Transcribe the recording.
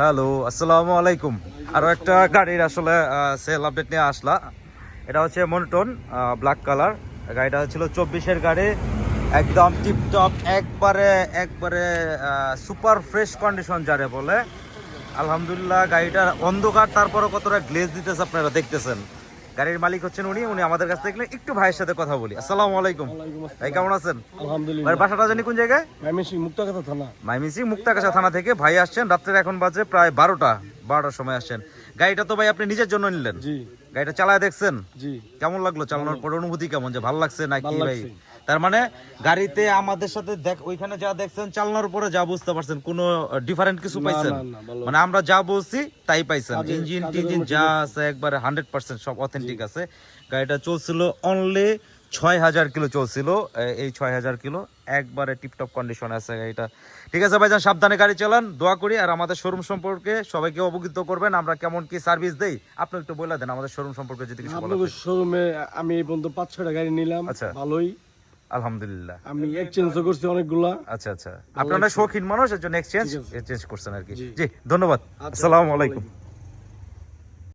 Hello, আসসালামু আলাইকুম। আরও একটা গাড়ির আসলে সেল আপডেট নিয়ে আসলা। এটা হচ্ছে মনোটন ব্ল্যাক কালার গাড়িটা ছিল চব্বিশের গাড়ি। একদম টিপটপ একবারে একবারে সুপার ফ্রেশ কন্ডিশন যারে বলে। আলহামদুলিল্লাহ, গাড়িটার অন্ধকার তারপরে কতটা গ্লেজ দিতেছে আপনারা দেখতেছেন। গাড়ির মালিক হচ্ছেন উনি উনি আমাদের কাছ থেকে একটু ভাইয়ের সাথে কথা বলি। আসসালামু আলাইকুম। ভাই কেমন আছেন? আলহামদুলিল্লাহ। বাসাটা জানি কোন জায়গায়? ময়মনসিং মুক্তাকাশা থানা। মাইমিসিং মুক্তাকাশা থানা থেকে ভাই আসছেন। রাত্রের এখন বাজে প্রায় বারোটা বারোটার সময় আসছেন। গাড়িটা তো ভাই আপনি নিজের জন্য নিলেন। জি। গাড়িটা চালায় দেখছেন? জি। কেমন লাগল? চালানোর পর অনুভূতি কেমন? যে ভালো লাগছে নাকি ভাই। তার মানে গাড়িতে আমাদের সাথে দেখ ওইখানে যা দেখছেন চালানোর পরে যা বুঝতে পারছেন কোনো ডিফারেন্ট কিছু পাইছেন। মানে আমরা যা বলছি তাই পাইছেন। ইঞ্জিন টিঞ্জিন যা আছে একবারে হান্ড্রেড পার্সেন্ট সব অথেন্টিক আছে। গাড়িটা চলছিল অনলি ছয় হাজার কিলো চলছিল। এই ছয় হাজার কিলো একবারে টিপটপ কন্ডিশন আছে গাড়িটা। ঠিক আছে ভাইজান সাবধানে গাড়ি চালান দোয়া করি আর আমাদের শোরুম সম্পর্কে সবাইকে অবগত করবেন। আমরা কেমন কি সার্ভিস দেই আপনি একটু বলে দেন আমাদের শোরুম সম্পর্কে যদি কিছু শোরুমে আমি এই পর্যন্ত পাঁচ ছয়টা গাড়ি নিলাম আচ্ছা। ভালোই। আলহামদুলিল্লাহ। আমি এক্সচেঞ্জও করছি অনেকগুলা। আচ্ছা আচ্ছা। আপনারা শৌখিন মানুষ এর জন্য এক্সচেঞ্জ এক্সচেঞ্জ করছেন আর কি। জি। জি ধন্যবাদ। আসসালামু আলাইকুম।